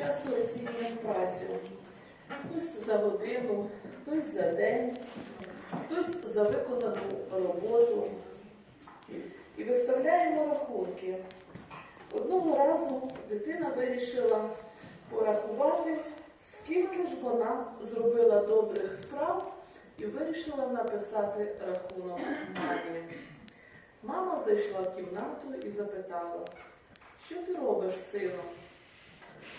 часто оцінюємо працю. Хтось за годину, хтось за день, хтось за виконану роботу. І виставляємо рахунки. Одного разу дитина вирішила порахувати, скільки ж вона зробила добрих справ, і вирішила написати рахунок мамі. Мама зайшла в кімнату і запитала, що ти робиш, сину?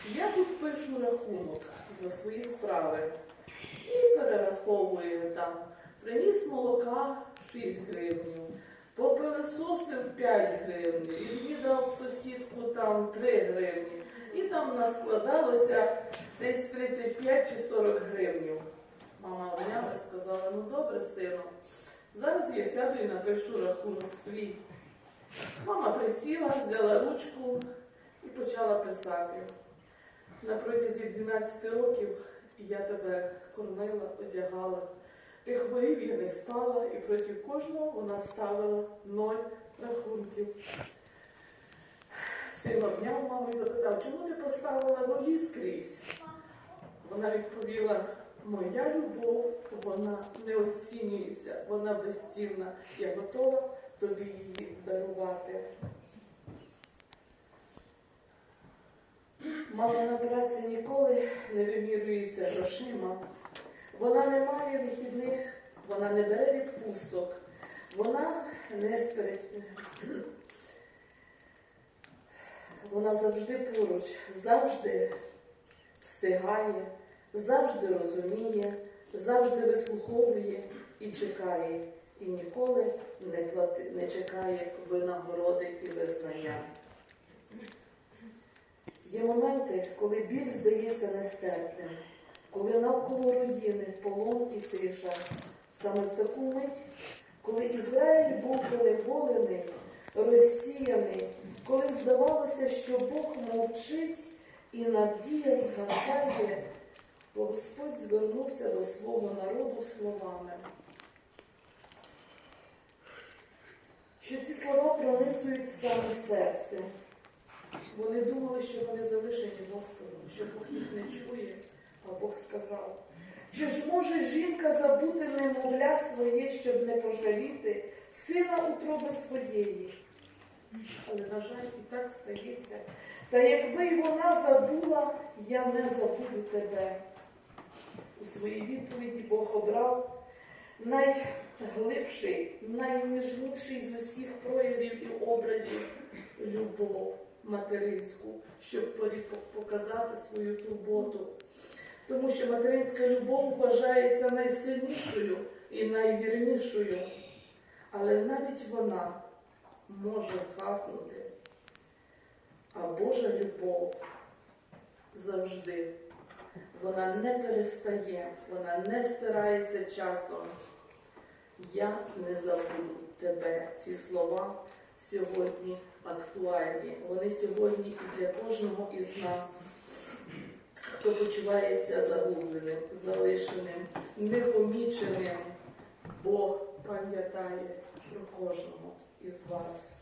Я тут пишу рахунок за свої справи і перераховую там. Приніс молока 6 гривнів, попилисосив 5 гривень, відвідав сусідку там 3 гривні. І там наскладалося десь 35 чи 40 гривнів. Мама обняла і сказала, ну добре, сину, зараз я сяду і напишу рахунок свій. Мама присіла, взяла ручку і почала писати. На протязі 12 років я тебе кормила, одягала. Ти хворів, я не спала, і проти кожного вона ставила ноль рахунків. Син обняв маму і запитав, чому ти поставила нулі скрізь? Вона відповіла, моя любов, вона не оцінюється, вона безцінна. Я готова тобі її дарувати. Мамина праця ніколи не вимірюється грошима. Вона не має вихідних, вона не бере відпусток, вона не спереч... Вона завжди поруч, завжди встигає, завжди розуміє, завжди вислуховує і чекає, і ніколи не, плати... не чекає винагороди і визнання. Моменти, коли біль здається нестерпним, коли навколо руїни, полон і тиша. Саме в таку мить, коли Ізраїль був поневолений, розсіяний, коли здавалося, що Бог мовчить і надія згасає, бо Господь звернувся до свого народу словами. Що ці слова пронизують в саме серце. Вони думали, що вони залишені Господом, що Бог їх не чує, а Бог сказав. Чи ж може жінка забути немовля своє, щоб не пожаліти сина утроби своєї? Але, на жаль, і так стається. Та якби й вона забула, я не забуду тебе. У своїй відповіді Бог обрав найглибший, найніжніший з усіх проявів і образів любов материнську, щоб показати свою турботу. Тому що материнська любов вважається найсильнішою і найвірнішою. Але навіть вона може згаснути. А Божа любов завжди. Вона не перестає, вона не стирається часом. Я не забуду тебе. Ці слова сьогодні актуальні. Вони сьогодні і для кожного із нас, хто почувається загубленим, залишеним, непоміченим. Бог пам'ятає про кожного із вас.